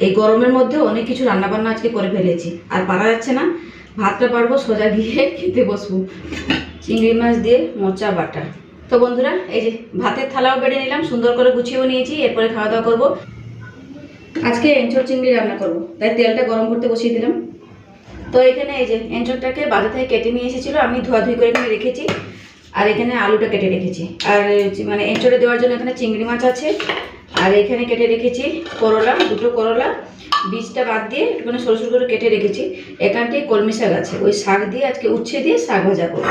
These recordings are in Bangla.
এই গরমের মধ্যে অনেক কিছু রান্নাবান্না আজকে করে ফেলেছি। আর পারা যাচ্ছে না। ভাতটা পারব, সোজা গিয়ে খেতে বসবো। চিংড়ি মাছ দিয়ে মোচা বাটা। তো বন্ধুরা, এই যে ভাতের থালাও বেড়ে নিলাম, সুন্দর করে গুছিয়েও নিয়েছি, এরপরে খাওয়া দাওয়া করব। আজকে এঁচড় চিংড়ি রান্না করব, তাই তেলটা গরম করতে বসিয়ে দিলাম। তো এখানে এই যে এঁচড়টাকে বাজার থেকে কেটে নিয়ে এসেছিল, আমি ধোয়াধুয়ি করে এখানে রেখেছি। আর এখানে আলুটা কেটে রেখেছি। আর মানে এঁচড়ে দেওয়ার জন্য এখানে চিংড়ি মাছ আছে। আর এখানে কেটে রেখেছি করলা, দুটো করলা। বীজটা বাদ দিয়ে একটুখানি সরু সরু করে কেটে রেখেছি। এখানটায় কলমি শাক আছে। ওই শাক দিয়ে আজকে উচ্ছে দিয়ে শাক ভাজা করব।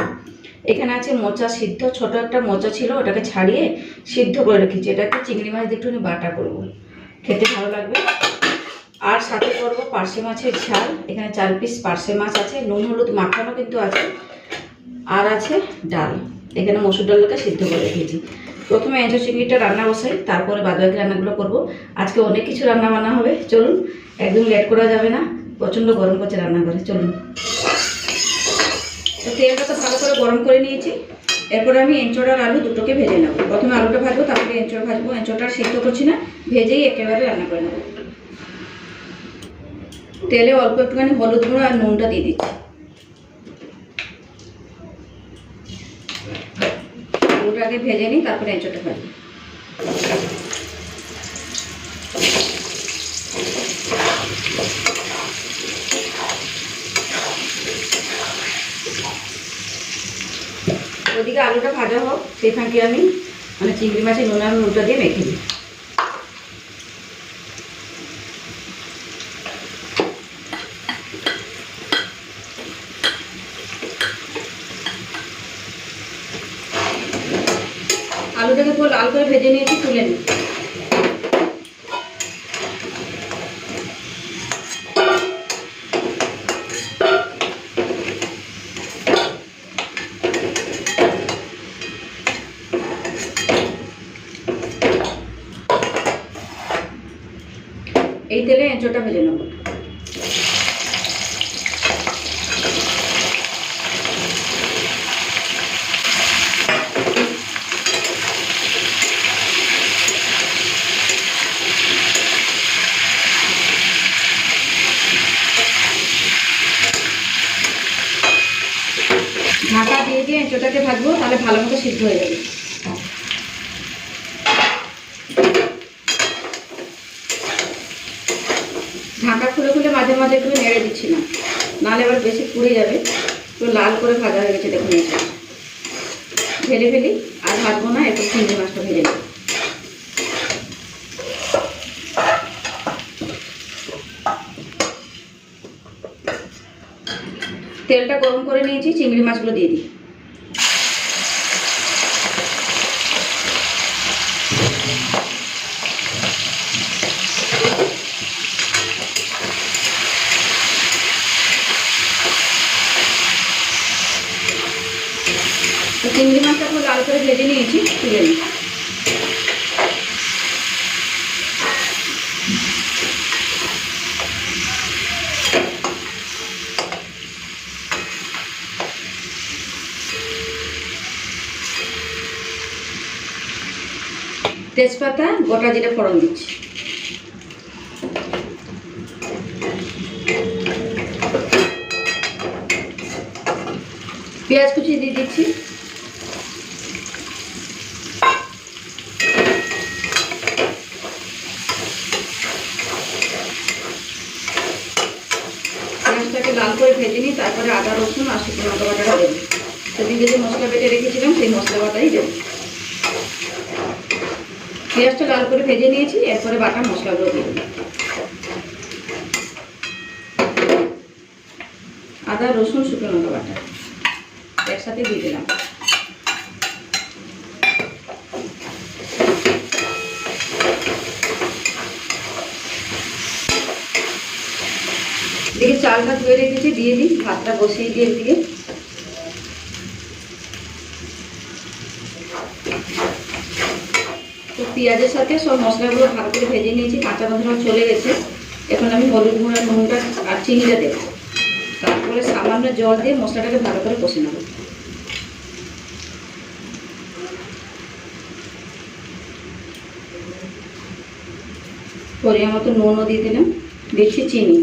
এখানে আছে মোচা সিদ্ধ। ছোট একটা মোচা ছিল, ওটাকে ছাড়িয়ে সিদ্ধ করে রেখেছি। এটাকে চিংড়ি মাছ দিয়ে একটুখানি বাটা করব। খেতে ভালো লাগবে। আর সাথে করব পার্শে মাছের ঝাল। এখানে চার পিস পার্শে মাছ আছে। নুন, হলুদ, মাখানো কিন্তু আছে। আর আছে ডাল। এখানে মসুর ডালটাকে সিদ্ধ করে রেখেছি। প্রথমে এঁচো চিংড়িটা রান্না বসাই, তারপরে বাদবাকি রান্নাগুলো করব। আজকে অনেক কিছু রান্না বান্না হবে, চলুন। একদম লেট করা যাবে না, প্রচণ্ড গরম করছে রান্না করে চলুন। তো তেলটা তো ভালো করে গরম করে নিয়েছি। এরপরে আমি এঁচড় আর আলু দুটোকে ভেজে নেব। প্রথমে আলুটা ভাজবো, তারপরে এঁচড় ভাজবো। এঁচড়টা সিদ্ধ করছি না, ভেজেই একেবারে রান্না করে নেব। তেলে অল্প একটুখানি হলুদ গুঁড়ো আর নুনটা দিয়ে দিচ্ছি। আলুটা আগে ভেজে নিই, তারপরে এঁচোটা ফেলি ওদিকে আলুটা ভাজা হোক, সেখানকে আমি মানে চিংড়ি মাছের নোনা নুনটা দিয়ে মেখে দিই আলুটাকে পুরো লাল করে ভেজে নিয়েছি তুলে নিই এই ভেজে নেব। ঢাকা দিয়ে দিয়ে এঁচোড়টাকে ভাজবো তাহলে ভালো মতো সিদ্ধ হয়ে যাবে। ঢাকা খুলে খুলে মাঝে মাঝে একটু নেড়ে দিচ্ছি না। নাহলে আবার বেশি পুড়ে যাবে। একটু লাল করে ভাজা হয়ে গেছে দেখুন এটা ঢেলে ফেলি, আর ভাজবো না একটু চিংড়ি মাছটা ভেজে নেব। তেলটা গরম করে নিয়েছি, চিংড়ি মাছগুলো দিয়ে দিই তো চিংড়ি মাছটা পুরো লাল করে ভেজে নিয়েছি তুলে নিই তেজপাতা গোটা জিরে ফোড়ন দিচ্ছি। পেঁয়াজ কুচি দিয়ে দিচ্ছি পেঁয়াজটাকে লাল করে ভেজে নিই তারপরে আদা রসুন আর শুকনো লঙ্কা বাটাটা দেবো সেদিন যে মশলা বেটে রেখেছিলাম সেই মশলা বাটাই দেবো পেঁয়াজটা লাল করে ভেজে নিয়েছি, এরপরে বাটা মশলাগুলো দিয়ে দেবো আদা, রসুন, শুকনো লঙ্কা বাটা একসাথে দিয়ে দিলাম। এদিকে চালটা ধুয়ে রেখেছি, দিয়ে দিই, ভাতটা বসিয়ে দিয়ে এদিকে। পেঁয়াজের সাথে সব মশলাগুলো ভালো করে ভেজে নিয়েছি, কাঁচা মশলা চলে গেছে। এখন আমি হলুদ গুঁড়া, নুনটা আর চিনিটা দেবো। তারপরে সামান্য জল দিয়ে মশলাটাকে ভালো করে কষে নেব। পরিমাণ মতো নুনও দিয়ে দিলাম, দিচ্ছি চিনি।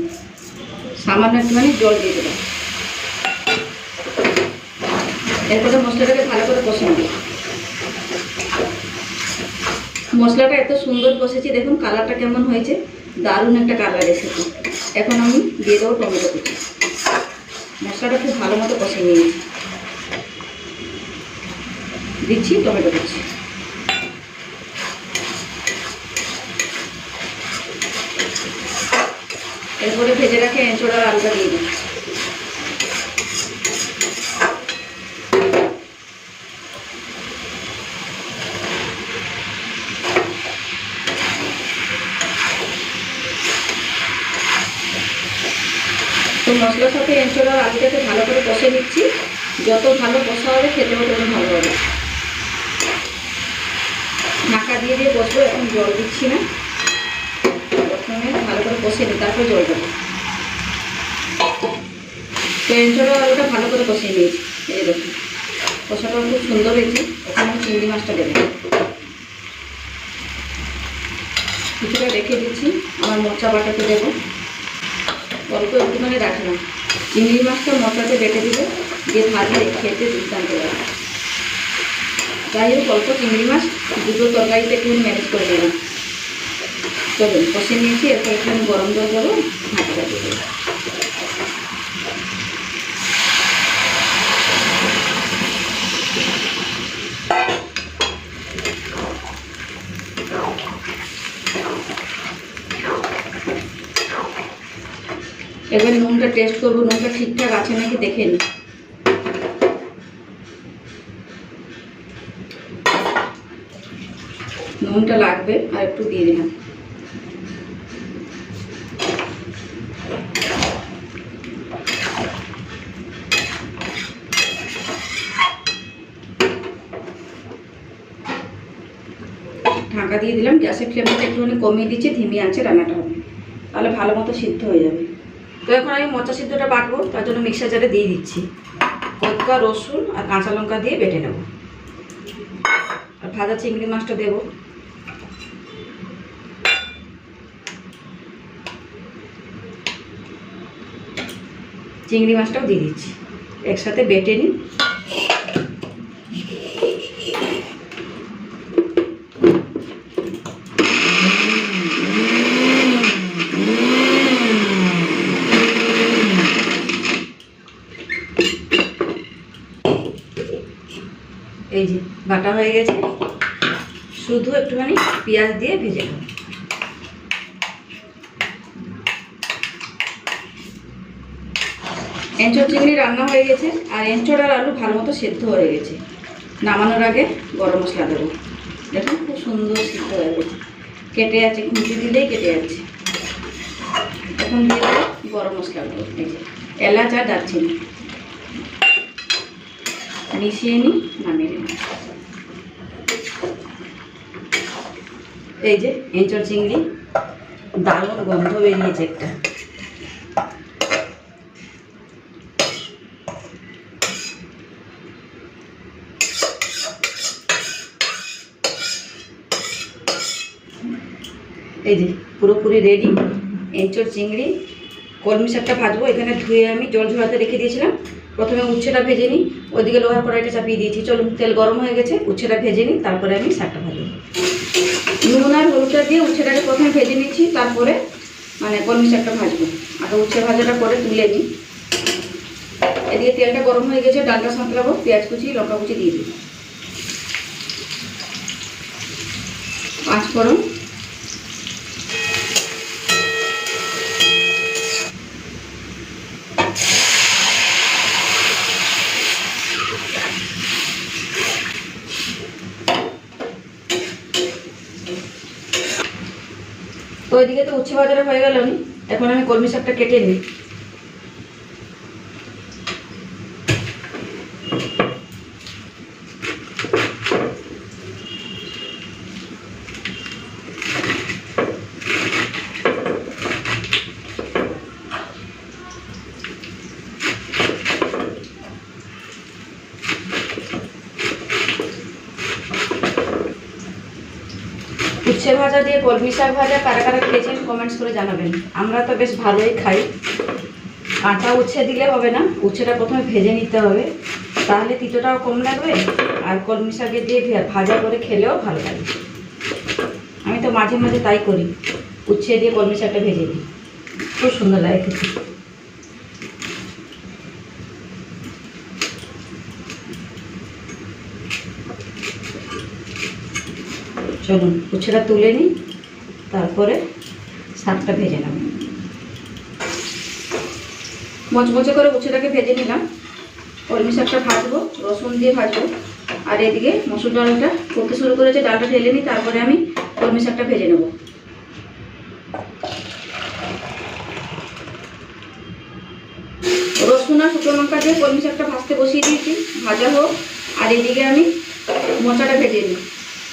সামান্য একটুখানি জল দিয়ে দিলাম। এরপরে মশলাটাকে ভালো করে কষে নেব। মশলাটা এত সুন্দর কষেছি, দেখুন কালারটা কেমন হয়েছে। দারুণ একটা কালার এসেছে। এখন আমি দিয়ে দেবো টমেটো কুচি। মশলাটা খুব ভালো মতো কষে নিয়েছি দিচ্ছি টমেটো কুচি। এরপরে ভেজে রাখে এঁচোড়ার আলুটা দিয়ে দিই তো মশলার সাথে এঁচোড়ার আলুটাকে ভালো করে কষে নিচ্ছি। যত ভালো কষা হবে খেতেও তত ভালো হবে। ঢাকা দিয়ে দিয়ে বসবো এখন জল দিচ্ছি না। প্রথমে ভালো করে কষে নিই, তারপর জল দেবো। তো এঁচোড়া আলুটা ভালো করে কষিয়ে নিয়েছি। এই দেখুন কষাটা খুব সুন্দর হয়েছে। আমি চিংড়ি মাছটা দেবো। কিছুটা রেখে দিচ্ছি, আমার মোচা বাটাতে দেবো। অল্প একটুখানি রাখলাম। চিংড়ি মাছটা মশলাতে বেটে দিলে দিয়ে ভাজলে খেতে দুর্দান্ত লাগে। যাই হোক, অল্প চিংড়ি মাছ, দুটো তরকারিতে একটু ম্যানেজ করে দিলাম চলুন, কষে নিয়েছি, এরপর একটু গরম জল দেবো, ভাতটা দিয়ে এবার নুনটা টেস্ট করব। নুনটা ঠিকঠাক আছে নাকি দেখে নিই নুনটা লাগবে, আর একটু দিয়ে দিলাম। ঢাকা দিয়ে দিলাম, গ্যাসের ফ্লেমটা একটুখানি কমিয়ে দিচ্ছি ধিমি আছে রান্নাটা হবে। তাহলে ভালো মতো সিদ্ধ হয়ে যাবে। তো এখন আমি মোচা সিদ্ধটা বাটবো, তার জন্য মিক্সার জারে দিয়ে দিচ্ছি। কতকা রসুন আর কাঁচা লঙ্কা দিয়ে বেটে নেব। আর ভাজা চিংড়ি মাছটা দেব। চিংড়ি মাছটাও দিয়ে দিচ্ছি। একসাথে বেটে নিই। এই যে বাটা হয়ে গেছে, শুধু একটুখানি পেঁয়াজ দিয়ে ভেজে নেব। এঁচড় চিংড়ি রান্না হয়ে গেছে, আর এঁচড় আর আলু ভালো মতো সেদ্ধ হয়ে গেছে। নামানোর আগে গরম মশলা দেবো। দেখুন খুব সুন্দর সিদ্ধ হয়ে গেছে। কেটে আছে খুঁটি দিলেই কেটে যাচ্ছে। এখন দিয়ে গরম মশলা দেবো এই যে এলাচ আর দারচিনি। মিশিয়ে নিই, নামিয়ে নিই। এই যে এঁচড় চিংড়ি, দারুণ গন্ধ বেরিয়েছে একটা। এই যে পুরোপুরি রেডি এঁচড় চিংড়ি, কলমি শাকটা ভাজবো, এখানে ধুয়ে আমি জল ঝরাতে রেখে দিয়েছিলাম। প্রথমে উচ্ছেটা ভেজে নিই ওইদিকে লোহার কড়াইটা চাপিয়ে দিয়েছি। চলুন, তেল গরম হয়ে গেছে, উচ্ছেটা ভেজে নিই, তারপরে আমি শাকটা ভাজবো। নুন আর হলুদটা দিয়ে উচ্ছেটাকে প্রথমে ভেজে নিচ্ছি, তারপরে মানে কলমি শাকটা ভাজবো। আগে উচ্ছে ভাজাটা করে তুলে নিই। এদিকে তেলটা গরম হয়ে গেছে, ডালটা সাঁতলাবো, পেঁয়াজ কুচি, লঙ্কা কুচি দিয়ে দিই। পাঁচ ফোড়ন তো ওইদিকে তো উচ্ছে বাজারে হয়ে গেল এখন আমি কলমি শাকটা কেটে নিই। উচ্ছে ভাজা দিয়ে কলমি শাক ভাজা কারা কারা খেয়েছেন কমেন্টস করে জানাবেন। আমরা তো বেশ ভালোই খাই। কাঁচা উচ্ছে দিলে হবে না, উচ্ছেটা প্রথমে ভেজে নিতে হবে। তাহলে তিতোটাও কম লাগবে, আর কলমি শাকে দিয়ে ভাজা করে খেলেও ভালো লাগে। আমি তো মাঝে মাঝে তাই করি। উচ্ছে দিয়ে কলমি শাকটা ভেজে দিই খুব সুন্দর লাগে খেতে। চলুন উচ্ছেটা তুলে নিই, তারপরে শাকটা ভেজে নেব। মচমচে করে উচ্ছেটাকে ভেজে নিলাম। কলমি শাকটা ভাজবো, রসুন দিয়ে ভাজবো। আর এদিকে মসুর ডালটা করতে শুরু করেছে, ডালটা ঢেলে নিই, তারপরে আমি কলমি শাকটা ভেজে নেব। রসুন আর শুকনো লঙ্কা দিয়ে কলমি শাকটা ভাজতে বসিয়ে দিয়েছি, ভাজা হোক। আর এদিকে আমি মোচাটা ভেজে নিই।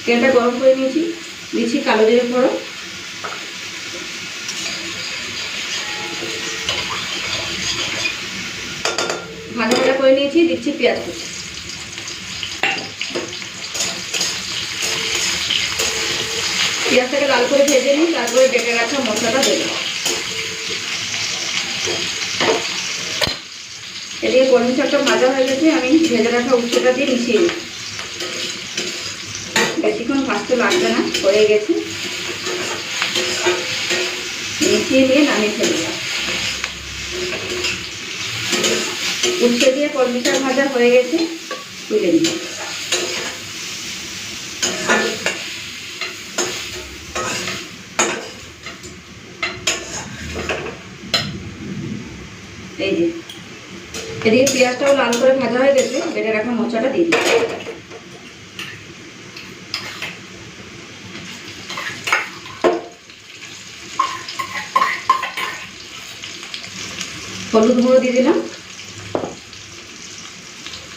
তেলটা গরম করে নিয়েছি। দিচ্ছি কালো জিরে ফোড়ন। ভাজা ভাজা করে নিয়েছি, দিচ্ছি পেঁয়াজ কুচি। পেঁয়াজটাকে লাল করে ভেজে নিই, তারপরে বেটে রাখা মশলাটা দেবো। এদিকে কলমি শাকটা ভাজা হয়ে গেছে, আমি ভেজে রাখা উচ্চটা দিয়ে মিশিয়ে নিই ভাজতে লাগবে না হয়ে গেছে। মিশিয়ে নিয়ে নামিয়ে ফেললাম উচ্ছে দিয়ে কলমি ভাজা হয়ে গেছে, তুলে নিই এই যে, এদিকে পেঁয়াজটাও লাল করে ভাজা হয়ে গেছে বেটে রাখা মোচাটা দিয়ে দিই হলুদ গুঁড়ো দিয়ে দিলাম।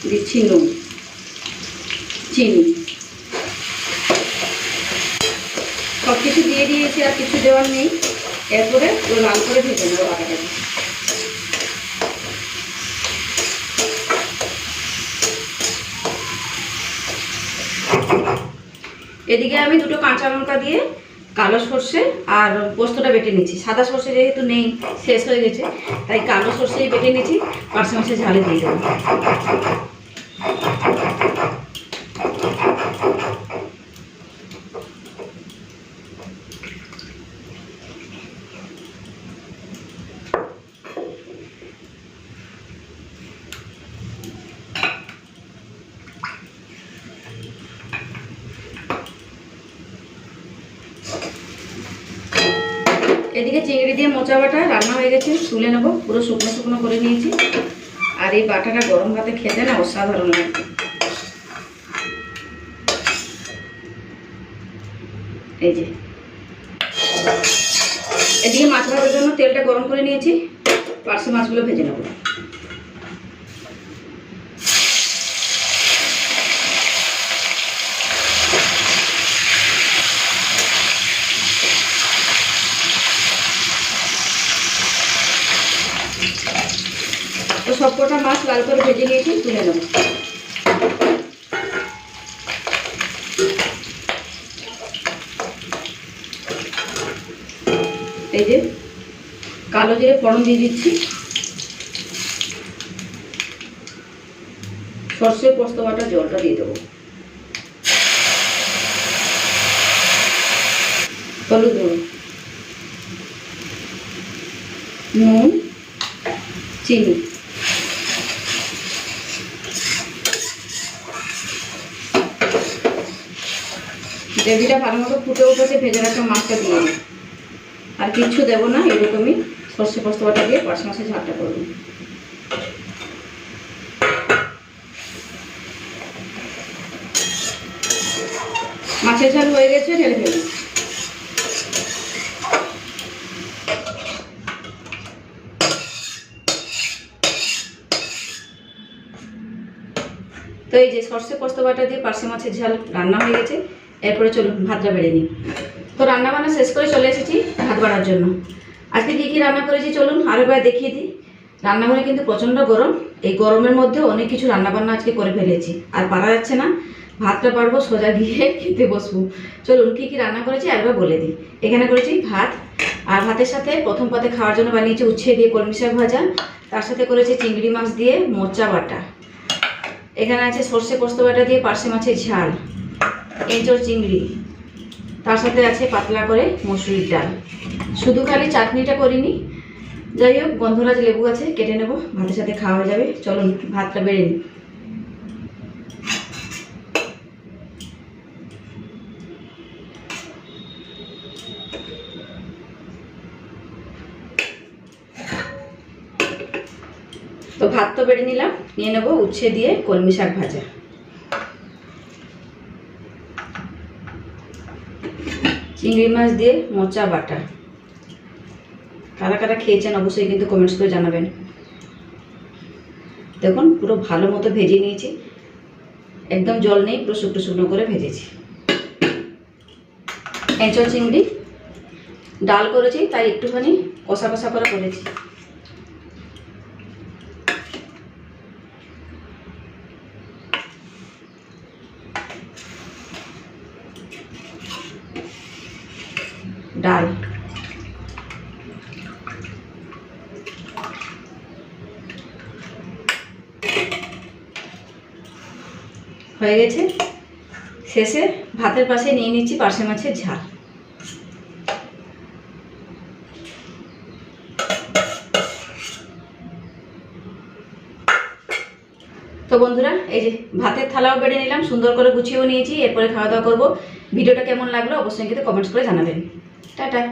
দিচ্ছি নুন। চিনি। সব কিছু দিয়ে দিয়েছি আর কিছু দেওয়ার নেই। এরপরে পুরো লাল করে ভেজে নেব আটাটাকে এদিকে আমি দুটো কাঁচা লঙ্কা দিয়ে কালো সর্ষে আর পোস্তটা বেটে নিচ্ছি। সাদা সর্ষে যেহেতু নেই, শেষ হয়ে গেছে, তাই কালো সর্ষেই বেটে নিচ্ছি। পাশে মাসে ঝালে দিয়ে দেবো এদিকে চিংড়ি দিয়ে মোচা বাটা রান্না হয়ে গেছে তুলে নেব, পুরো শুকনো শুকনো করে নিয়েছি। আর এই বাটাটা গরম ভাতে খেতে না অসাধারণ লাগে। এই যে। এদিকে মাছ ভাজার জন্য তেলটা গরম করে নিয়েছি পার্সে মাছগুলো ভেজে নেব। তো সব কটা মাছ লাল করে ভেজে নিয়েছি, তুলে নেব। এই যে কালো জিরে ফোড়ন দিয়ে দিচ্ছি। সর্ষে পোস্ত বাটা জলটা দিয়ে দেবো। হলুদ গুঁড়ো। নুন, চিনি। গ্রেভিটা ভালো মতো ফুটে উঠেছে, ভেজে রাখা মাছটা দিয়ে দিই। আর কিচ্ছু দেবো না, এরকমই সর্ষে পোস্ত বাটা দিয়ে পাঁচ মাসে ঝালটা করব। মাছের ঝাল হয়ে গেছে, ঢেলে ফেলুন তো এই যে সর্ষে পোস্ত বাটা দিয়ে পার্শে মাছের ঝাল রান্না হয়ে গেছে এরপরে চলুন, ভাতটা বেড়ে নিই। তো রান্না বান্না শেষ করে চলে এসেছি ভাত বাড়ার জন্য। আজকে কী কী রান্না করেছি চলুন আরও একবার দেখিয়ে দিই। রান্নাঘরে কিন্তু প্রচণ্ড গরম। এই গরমের মধ্যে অনেক কিছু রান্নাবান্না আজকে করে ফেলেছি। আর পারা যাচ্ছে না, ভাতটা পারব, সোজা গিয়ে খেতে বসবো। চলুন, কী কী রান্না করেছি একবার বলে দিই। এখানে করেছি ভাত, আর ভাতের সাথে প্রথম পাতে খাওয়ার জন্য বানিয়েছি উচ্ছে দিয়ে কলমি শাক ভাজা। তার সাথে করেছি চিংড়ি মাছ দিয়ে মোচা বাটা। এখানে আছে সর্ষে পোস্ত বাটা দিয়ে পার্শে মাছের ঝাল। এঁচড় চিংড়ি। তার সাথে আছে পাতলা করে মসুরির ডাল। শুধু খালি চাটনিটা করিনি। যাই হোক গন্ধরাজ লেবু আছে কেটে নেব। ভাতের সাথে খাওয়া হয়ে যাবে। চলুন, ভাতটা বেড়ে নিই। তো ভাত তো বেড়ে নিলাম। নিয়ে নেব উচ্ছে দিয়ে কলমি শাক ভাজা। চিংড়ি মাছ দিয়ে মোচা বাটা। কারা কারা খেয়েছেন অবশ্যই কিন্তু কমেন্টস করে জানাবেন। দেখুন, পুরো ভালো মতো ভেজে নিয়েছি। একদম জল নেই, পুরো শুকনো শুকনো করে ভেজেছি। এঁচড় চিংড়ি, ডাল করেছি, তাই একটুখানি কষা কষা করে করেছি। ডাল। হয়ে গেছে। শেষে ভাতের পাশে নিয়ে নিচ্ছি পার্শে মাছের ঝাল। তো বন্ধুরা, এই যে ভাতের থালাও বেড়ে নিলাম, সুন্দর করে গুছিয়েও নিয়েছি, এরপরে খাওয়া দাওয়া করব। ভিডিওটা কেমন লাগল অবশ্যই কিন্তু কমেন্টস করে জানাবেন। 对对